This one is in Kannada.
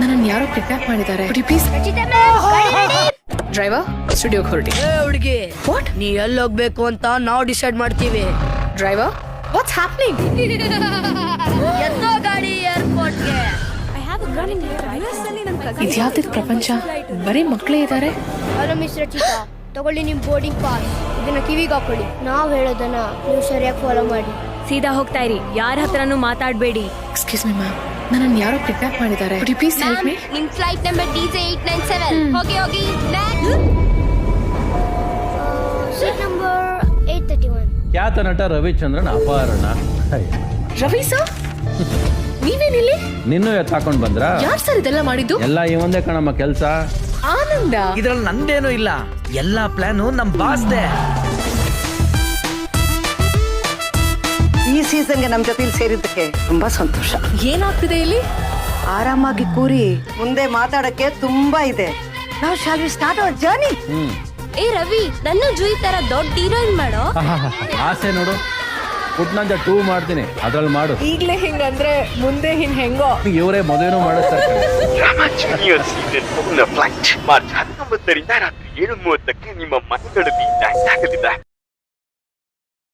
ನನ್ನನ್ನು ಯಾರೋ ಕಿಡ್ನಾಪ್ ಮಾಡಿದ್ದಾರೆ. ಪ್ಲೀಸ್ ಡ್ರೈವರ್ ಸ್ಟುಡಿಯೋಗೆ ಹೊರಟಿ ಏ ಹುಡುಗಿ. ವಾಟ್ ನೀ ಎಲ್ಲಿ ಹೋಗ್ಬೇಕು ಅಂತ ನಾವು ಡಿಸೈಡ್ ಮಾಡ್ತೀವಿ. ಡ್ರೈವರ್ ವಾಟ್ಸ್ ಹ್ಯಾಪ್ನಿಂಗ್ ಎತ್ತೋ ಗಾಡಿ ಏರ್ಪೋರ್ಟ್ಗೆ ಇದ್ಯಾವ್ದಿದ್ ಪ್ರಪಂಚ? ಬರೀ ಮಕ್ಕಳೇ ಇದ್ದಾರೆ ಹಲೋ ಮಿಸ್ ರಚಿತಾ ತಗೊಳ್ಳಿ ನಿಮ್ ಬೋರ್ಡಿಂಗ್ ಪಾಸ್ ಇದನ್ನ ಕಿವಿಗೆ ಹಾಕೊಳ್ಳಿ. ನಾವ್ ಹೇಳೋದನ್ನ ನೀವು ಸರಿಯಾಗಿ ಫಾಲೋ ಮಾಡಿ. ಸೀದಾ ಹೋಗ್ತಾ ಇರಿ. ಯಾರ ಹತ್ರನೂ ಮಾತಾಡಬೇಡಿ. ಎಕ್ಸ್ಕ್ಯೂಸ್ ಮಿ ಮ್ಯಾಮ್ ನನ್ನನ್ನು ಯಾರೋ ಕಿಡ್ನಾಪ್ ಮಾಡಿದ್ದಾರೆ. ಪ್ಲೀಸ್ ಹೆಲ್ಪ್ ಮೀ ನಿಮ್ flight number D J eight nine seven ಹೋಗಿ ಹೋಗಿ. Seat number eight thirty one ಖ್ಯಾತ ನಟ ರವಿಚಂದ್ರನ್ ಅಪಹರಣ. ರವಿ ಸರ್ ನೀವೇನಿಲ್ಲಿ? ನಿನ್ನೂ ಎತ್ತಾಕೊಂಡ್ ಬಂದ್ರ? ಯಾರ್ ಸರ್ ಇದೆಲ್ಲ ಮಾಡಿದ್ದು? ಎಲ್ಲ ಈ ಒಂದೇ ಕಣಮ್ಮ ಕೆಲ್ಸ. ಆನಂದ. ಇದ್ರಲ್ಲಿ ನಂದೇನು ಇಲ್ಲ. ಎಲ್ಲಾ ಪ್ಲಾನು ನಮ್ ಬಾಸ್ದೆ ಸೀಸನ್ಗೆ ನಮ್ಮ ಜೊತೆ ಸೇರಿದ್ದಕ್ಕೆ ತುಂಬಾ ಸಂತೋಷ. ಏನಾಗ್ತಿದೆ ಇಲ್ಲಿ? ಆರಾಮಾಗಿ ಕೂರಿ ಮುಂದೆ ಮಾತಾಡಕ್ಕೆ ತುಂಬಾ ಇದೆ. ನಾವು ಶಾಲೆ we start our journey hmm. ಏ ರವಿ ನನ್ನ ಜೂಯಿ ತರ ದೊಡ್ಡ ಹೀರೋಯಿನ್ ಮಾಡೋ. ಆಸೆ ನೋಡು. ಪುಟ್ನಂಜ ಟೂ ಮಾಡ್ತೀನಿ ಅದ್ರಲ್ಲಿ ಮಾಡು. ಈಗಲೇ ಹಿಂಗಂದ್ರೆ ಮುಂದೆ ಹಿಂಗ್ ಹೆಂಗೋ? ಇವರೇ ಮದುವೆನೂ ಮಾಡಿಸ್ತಾರೆ drama junior season flight March ಹತ್ತೊಂಬತ್ತರಿಂದ ರಾತ್ರಿ ಏಳು ಮೂವತ್ತಕ್ಕೆ ನಿಮ್ಮ ಮನೆಗಳಲ್ಲಿ